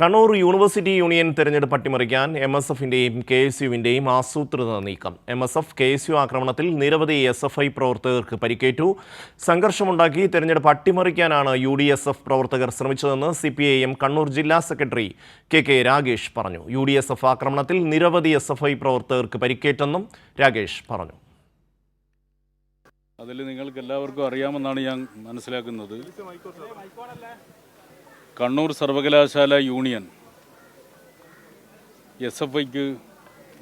Kannur university union തെരഞ്ഞെടുപ്പ് അട്ടിമറിക്കാൻ M S എഫിന്റെയും കെ എസ് യുവിന്റെയും ആസൂത്രിത നീക്കം. M S F K S U ആക്രമണത്തിൽ നിരവധി എസ് എഫ് ഐ പ്രവർത്തകർക്ക് പരിക്കേറ്റു. സംഘർഷമുണ്ടാക്കി തെരഞ്ഞെടുപ്പ് അട്ടിമറിക്കാനാണ് യു ഡി എസ് എഫ് പ്രവർത്തകർ ശ്രമിച്ചതെന്ന് C P I M Kannur ജില്ലാ സെക്രട്ടറി കെ കെ രാഗേഷ് പറഞ്ഞു. യു ഡി എസ് എഫ് ആക്രമണത്തിൽ നിരവധി എസ് എഫ് ഐ പ്രവർത്തകർക്ക് പരിക്കേറ്റെന്നും രാഗേഷ് പറഞ്ഞു. അതിൽ നിങ്ങൾക്ക് എല്ലാവർക്കും അറിയാമെന്നാണ് ഞാൻ മനസ്സിലാക്കുന്നത്. കണ്ണൂർ സർവകലാശാല യൂണിയൻ എസ് എഫ് ഐക്ക്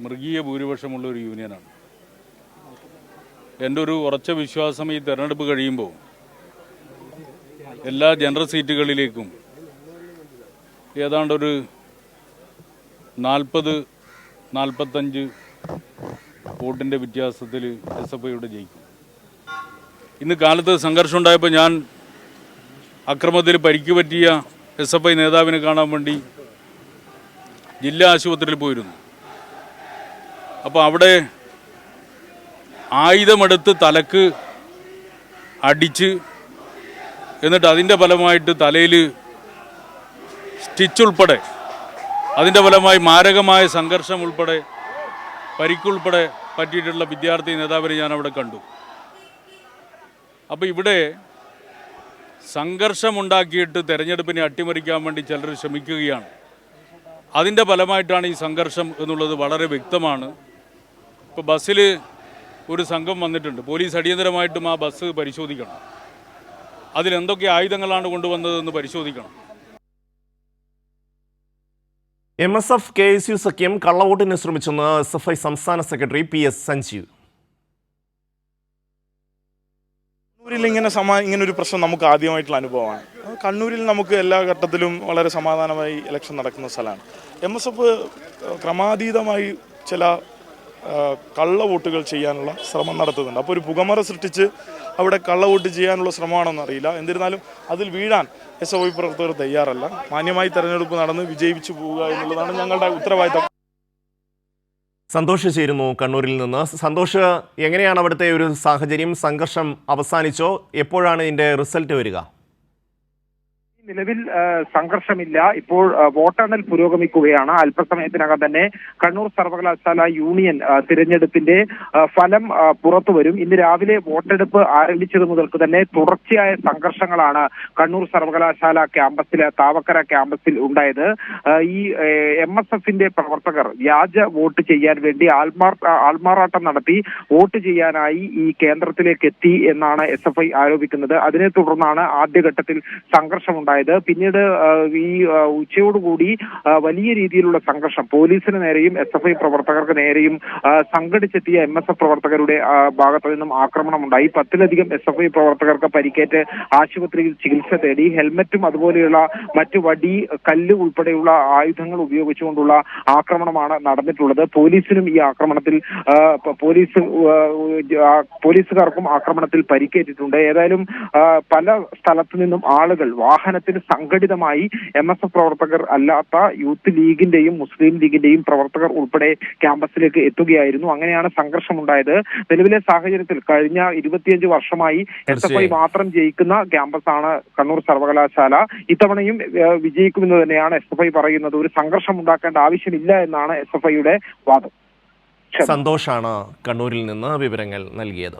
മൃഗീയ ഭൂരിപക്ഷമുള്ള ഒരു യൂണിയനാണ്. എന്റെ ഒരു ഉറച്ച വിശ്വാസം ഈ തെരഞ്ഞെടുപ്പ് കഴിയുമ്പോൾ എല്ലാ ജനറൽ സീറ്റുകളിലേക്കും ഏതാണ്ടൊരു നാൽപ്പത് നാൽപ്പത്തഞ്ച് വോട്ടിന്റെ വ്യത്യാസത്തിൽ എസ് എഫ് ഐയുടെ ജയിക്കും. ഇന്ന് കാലത്ത് സംഘർഷം ഉണ്ടായപ്പോൾ ഞാൻ അക്രമത്തിൽ പരിക്ക് പറ്റിയ എസ് എഫ് ഐ നേതാവിനെ കാണാൻ വേണ്ടി ജില്ലാ ആശുപത്രിയിൽ പോയിരുന്നു. അപ്പോൾ അവിടെ ആയുധമെടുത്ത് തലക്ക് അടിച്ച് എന്നിട്ട് അതിന്റെ ഫലമായിട്ട് തലയിൽ സ്റ്റിച്ച് ഉൾപ്പെടെ അതിന്റെ ഫലമായി മാരകമായ സംഘർഷം ഉൾപ്പെടെ പരിക്കുൾപ്പെടെ പറ്റിയിട്ടുള്ള വിദ്യാർത്ഥി നേതാവിനെ ഞാൻ അവിടെ കണ്ടു. അപ്പോൾ ഇവിടെ സംഘർഷമുണ്ടാക്കിയിട്ട് തെരഞ്ഞെടുപ്പിനെ അട്ടിമറിക്കാൻ വേണ്ടി ചിലർ ശ്രമിക്കുകയാണ്. അതിന്റെ ഫലമായിട്ടാണ് ഈ സംഘർഷം എന്നുള്ളത് വളരെ വ്യക്തമാണ്. ഇപ്പോൾ ബസ്സിൽ ഒരു സംഘം വന്നിട്ടുണ്ട്. പോലീസ് അടിയന്തരമായിട്ടും ആ ബസ് പരിശോധിക്കണം. അതിലെന്തൊക്കെ ആയുധങ്ങളാണ് കൊണ്ടുവന്നതെന്ന് പരിശോധിക്കണം. M S F K S U സഖ്യം കള്ളവോട്ടിന് ശ്രമിച്ചെന്ന് എസ് എഫ് ഐ സംസ്ഥാന സെക്രട്ടറി പി എസ് സഞ്ജീവ്. കണ്ണൂരിൽ ഇങ്ങനെ സമാ ഇങ്ങനെ ഒരു പ്രശ്നം നമുക്ക് ആദ്യമായിട്ടുള്ള അനുഭവമാണ്. കണ്ണൂരിൽ നമുക്ക് എല്ലാ ഘട്ടത്തിലും വളരെ സമാധാനമായി ഇലക്ഷൻ നടക്കുന്ന സ്ഥലമാണ്. എം എസ് എഫ് ക്രമാതീതമായി ചില കള്ള വോട്ടുകൾ ചെയ്യാനുള്ള ശ്രമം നടത്തുന്നുണ്ട്. അപ്പോൾ ഒരു പുകമറ സൃഷ്ടിച്ച് അവിടെ കള്ള വോട്ട് ചെയ്യാനുള്ള ശ്രമമാണോന്ന് അറിയില്ല. എന്നിരുന്നാലും അതിൽ വീഴാൻ എസ് ഐ പ്രവർത്തകർ തയ്യാറല്ല. മാന്യമായി തെരഞ്ഞെടുപ്പ് നടന്ന് വിജയിച്ചു പോവുക എന്നുള്ളതാണ് ഞങ്ങളുടെ ഉത്തരവാദിത്തം. സന്തോഷ് ചേരുന്നു കണ്ണൂരിൽ നിന്ന്. സന്തോഷ് എങ്ങനെയാണ് അവിടുത്തെ ഒരു സാഹചര്യം? സംഘർഷം അവസാനിച്ചോ? എപ്പോഴാണ് ഇതിന്റെ റിസൾട്ട് വരിക? നിലവിൽ സംഘർഷമില്ല. ഇപ്പോൾ വോട്ടെണ്ണൽ പുരോഗമിക്കുകയാണ്. അല്പസമയത്തിനകം തന്നെ കണ്ണൂർ സർവകലാശാല യൂണിയൻ തിരഞ്ഞെടുപ്പിന്റെ ഫലം പുറത്തുവരും പുറത്തു വരും. ഇന്ന് രാവിലെ വോട്ടെടുപ്പ് ആരംഭിച്ചത് മുതൽക്ക് തന്നെ തുടർച്ചയായ സംഘർഷങ്ങളാണ് കണ്ണൂർ സർവകലാശാല ക്യാമ്പസിലെ താവക്കര ക്യാമ്പസിൽ ഉണ്ടായത്. ഈ എം എസ് എഫിന്റെ പ്രവർത്തകർ വ്യാജ വോട്ട് ചെയ്യാൻ വേണ്ടി ആൾമാർ ആൾമാറാട്ടം നടത്തി വോട്ട് ചെയ്യാനായി ഈ കേന്ദ്രത്തിലേക്ക് എത്തി എന്നാണ് എസ് എഫ് ഐ ആരോപിക്കുന്നത്. അതിനെ തുടർന്നാണ് ആദ്യഘട്ടത്തിൽ സംഘർഷമുണ്ടായത്. പിന്നീട് ഈ ഉച്ചയോടുകൂടി വലിയ രീതിയിലുള്ള സംഘർഷം. പോലീസിന് നേരെയും എസ് എഫ് ഐ പ്രവർത്തകർക്ക് നേരെയും സംഘടിച്ചെത്തിയ എം എസ് എഫ് പ്രവർത്തകരുടെ ഭാഗത്തു നിന്നും ആക്രമണമുണ്ടായി. പത്തിലധികം എസ് എഫ് ഐ പ്രവർത്തകർക്ക് പരിക്കേറ്റ് ആശുപത്രിയിൽ ചികിത്സ തേടി ഹെൽമറ്റും അതുപോലെയുള്ള മറ്റു വടി കല്ല് ഉൾപ്പെടെയുള്ള ആയുധങ്ങൾ ഉപയോഗിച്ചുകൊണ്ടുള്ള ആക്രമണമാണ് നടന്നിട്ടുള്ളത്. പോലീസിനും ഈ ആക്രമണത്തിൽ പോലീസ് പോലീസുകാർക്കും ആക്രമണത്തിൽ പരിക്കേറ്റിട്ടുണ്ട്. ഏതായാലും പല സ്ഥലത്തു നിന്നും ആളുകൾ വാഹനത്തിൽ സംഘടിതമായി എം എസ് എഫ് പ്രവർത്തകർ അല്ലാത്ത യൂത്ത് ലീഗിന്റെയും മുസ്ലിം ലീഗിന്റെയും പ്രവർത്തകർ ഉൾപ്പെടെ ക്യാമ്പസിലേക്ക് എത്തുകയായിരുന്നു. അങ്ങനെയാണ് സംഘർഷമുണ്ടായത്. നിലവിലെ സാഹചര്യത്തിൽ കഴിഞ്ഞ ഇരുപത്തിയഞ്ച് വർഷമായി എസ് എഫ് ഐ മാത്രം ജയിക്കുന്ന ക്യാമ്പസാണ് കണ്ണൂർ സർവകലാശാല. ഇത്തവണയും വിജയിക്കുമെന്ന് തന്നെയാണ് എസ് എഫ് ഐ പറയുന്നത്. ഒരു സംഘർഷം ഉണ്ടാക്കേണ്ട ആവശ്യമില്ല എന്നാണ് എസ് എഫ് ഐയുടെ വാദം. സന്തോഷാണ് കണ്ണൂരിൽ നിന്ന് വിവരങ്ങൾ നൽകിയത്.